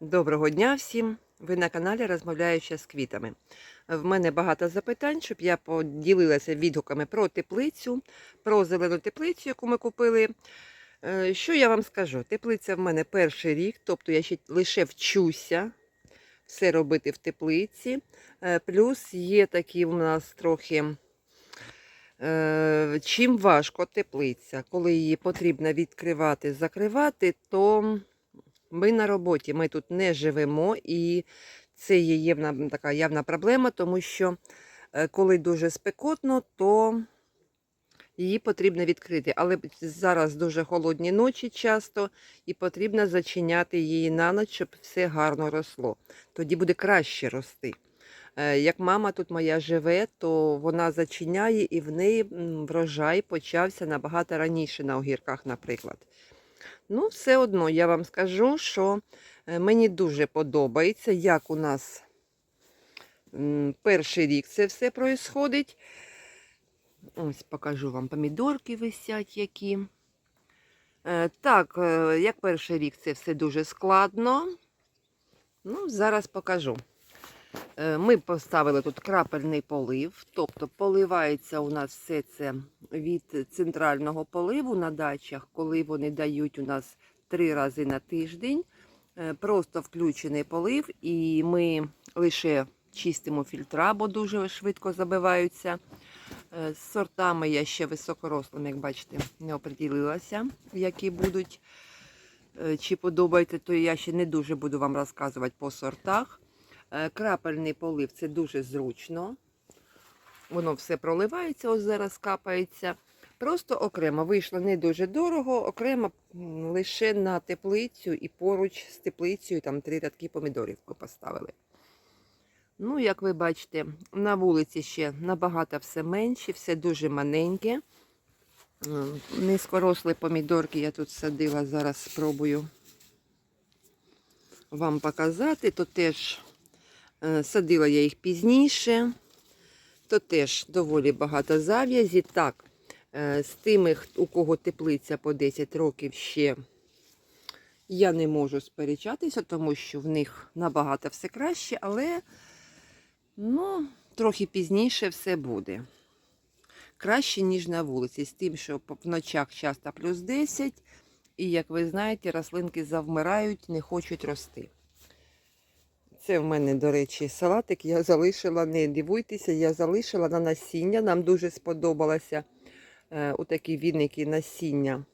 Доброго дня всім! Ви на каналі Розмовляюча з квітами. В мене багато запитань, щоб я поділилася відгуками про теплицю, про зелену теплицю, яку ми купили. Е, Що я вам скажу? Теплиця в мене перший рік, тобто я ще лише вчуся все робити в теплиці. Е, Плюс є такі у нас трохи. е, Чим важко теплиця, коли її потрібно відкривати, закривати, то ми на роботі, ми тут не живемо, і це є явна, така явна проблема, тому що е, коли дуже спекотно, то її потрібно відкрити. Але зараз дуже холодні ночі часто, і потрібно зачиняти її на ніч, щоб все гарно росло. Тоді буде краще рости. Е, Як мама тут моя живе, то вона зачиняє і в неї врожай почався набагато раніше на огірках, наприклад. Ну, все одно я вам скажу, що е, мені дуже подобається, як у нас перший рік це все происходить. Ось покажу вам помідорки висять які. Е, Так, е, як перший рік це все дуже складно. Ну, зараз покажу. Е, Ми поставили тут крапельний полив, тобто поливається у нас все це від центрального поливу на дачах, коли вони дають у нас три рази на тиждень. Е, Просто включений полив, і ми лише чистимо фільтра, бо дуже швидко забиваються. Е, З сортами я ще високорослим, як бачите, не оприділилася, які будуть. Чи подобається, то я ще не дуже буду вам розказувати по сортах. Е, Крапельний полив це дуже зручно. Воно все проливається, ось зараз капається. Просто окремо вийшло не дуже дорого, окремо лише на теплицю і поруч з теплицею там три рядки помідорів поставили. Ну, як ви бачите, на вулиці ще набагато все менше, все дуже маленьке. М, Низькорослі помідорки я тут садила, зараз спробую вам показати. То теж е, садила я їх пізніше, то теж доволі багато зав'язі. Так, е, з тими, у кого теплиця по 10 років ще я не можу сперечатися, тому що в них набагато все краще, але ну, трохи пізніше все буде. Краще, ніж на вулиці, з тим, що в ночах часто плюс 10, і, як ви знаєте, рослинки завмирають, не хочуть рости. Це в мене, до речі, салатик. Я залишила, не дивуйтеся, я залишила на насіння. Нам дуже сподобалося е, у такі віники насіння.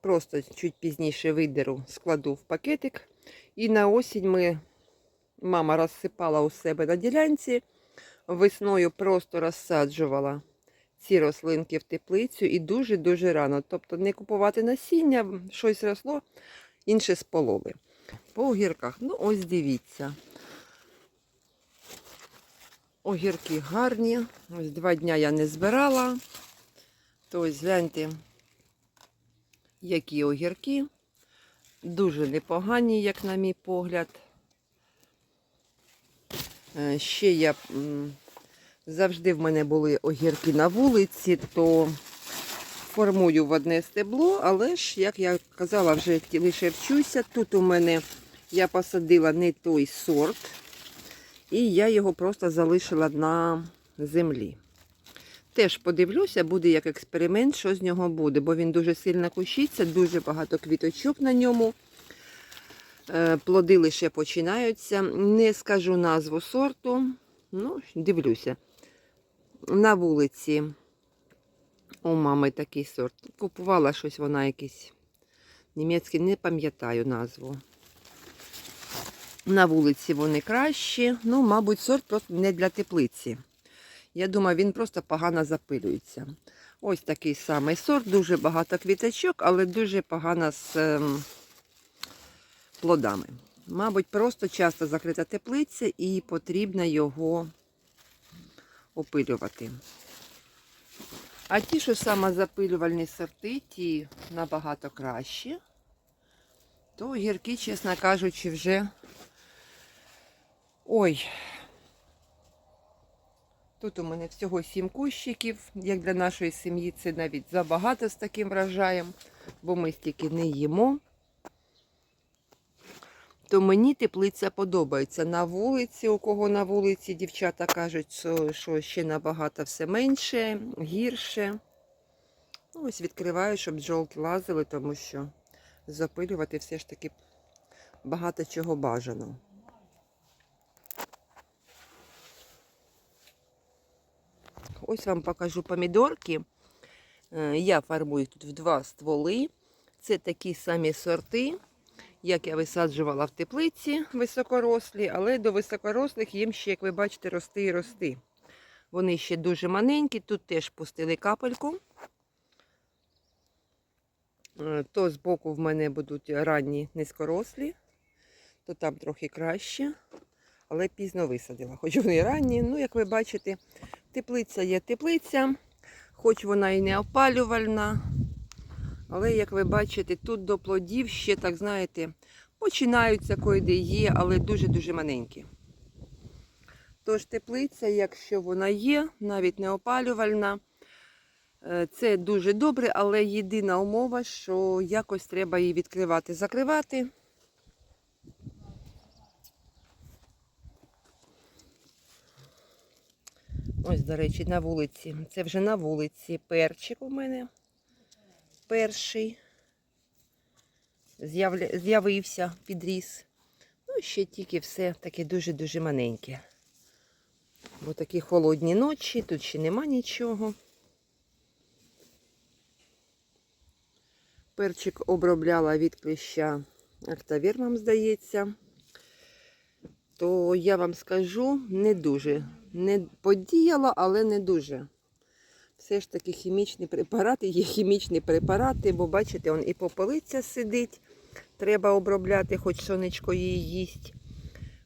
Просто чуть пізніше видеру, складу в пакетик. І на осінь ми, мама розсипала у себе на ділянці. Весною просто розсаджувала ці рослинки в теплицю і дуже-дуже рано. Тобто не купувати насіння, щось росло, інше спололи. По огірках, ну ось дивіться. Огірки гарні. Ось два дня я не збирала. То ось гляньте, які огірки. Дуже непогані, як на мій погляд. Е, Ще я завжди в мене були огірки на вулиці, то формую в одне стебло, але ж, як я казала, вже лише вчуся. Тут у мене я посадила не той сорт, і я його просто залишила на землі. Теж подивлюся, буде як експеримент, що з нього буде, бо він дуже сильно кущиться, дуже багато квіточок на ньому. Е, Плоди лише починаються. Не скажу назву сорту. Ну, дивлюся. На вулиці у мами такий сорт. Купувала щось вона якийсь німецький, не пам'ятаю назву. На вулиці вони кращі. Ну, мабуть, сорт просто не для теплиці. Я думаю, він просто погано запилюється. Ось такий самий сорт, дуже багато квіточок, але дуже погано з ем, плодами. Мабуть, просто часто закрита теплиця і потрібно його опилювати. А ті, що самозапилювальні сорти, ті набагато кращі, то гірки, чесно кажучи, вже. Ой. Тут у мене всього сім кущиків. Як для нашої сім'ї, це навіть забагато з таким врожаєм, бо ми стільки не їмо. то мені теплиця подобається. На вулиці, у кого на вулиці дівчата кажуть, що, ще набагато все менше, гірше. Ну, ось відкриваю, щоб бджолки лазили, тому що запилювати все ж таки багато чого бажано. Ось вам покажу помідорки. Е, Я фарбую тут в два стволи. Це такі самі сорти, як я висаджувала в теплиці високорослі, але до високорослих їм ще, як ви бачите, рости і рости. Вони ще дуже маленькі, тут теж пустили капельку. Е, То збоку в мене будуть ранні низькорослі, то там трохи краще, але пізно висадила. Хоч вони ранні, ну, як ви бачите, теплиця є теплиця, хоч вона і не опалювальна. Але, як ви бачите, тут до плодів ще, так знаєте, починаються койде є, але дуже-дуже маленькі. Тож теплиця, якщо вона є, навіть не опалювальна, е, це дуже добре, але єдина умова, що якось треба її відкривати, Ось, до речі, на вулиці. Це вже на вулиці перчик у мене перший. З'явився, підріс. Ну, ще тільки все таке дуже-дуже маленьке. Бо такі холодні ночі, тут ще нема нічого. Перчик обробляла від кліща актавірмом, здається. То я вам скажу, не дуже. Не подіяла, але не дуже. Все ж таки хімічні препарати, є хімічні препарати, бо бачите, он і попелиця сидить. Треба обробляти, хоч сонечко її їсть.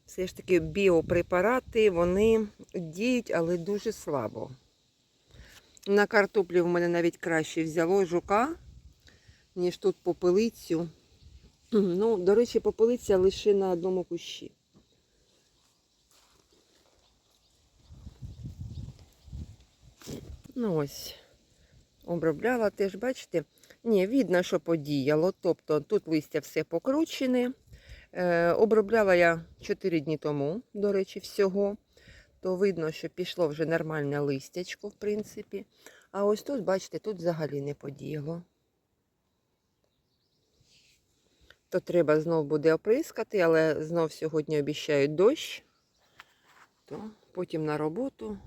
Все ж таки біопрепарати, вони діють, але дуже слабо. На картоплі в мене навіть краще взяло жука, ніж тут попелицю. Ну, до речі, попелиця лише на одному кущі. Ну ось, обробляла теж, бачите? Ні, видно, що подіяло. Тобто тут листя все покручене. Е, обробляла я 4 дні тому, до речі, всього. То видно, що пішло вже нормальне листячко, в принципі. А ось тут, бачите, тут взагалі не подіяло. То треба знов буде оприскати, але знов сьогодні обіцяють дощ. То потім на роботу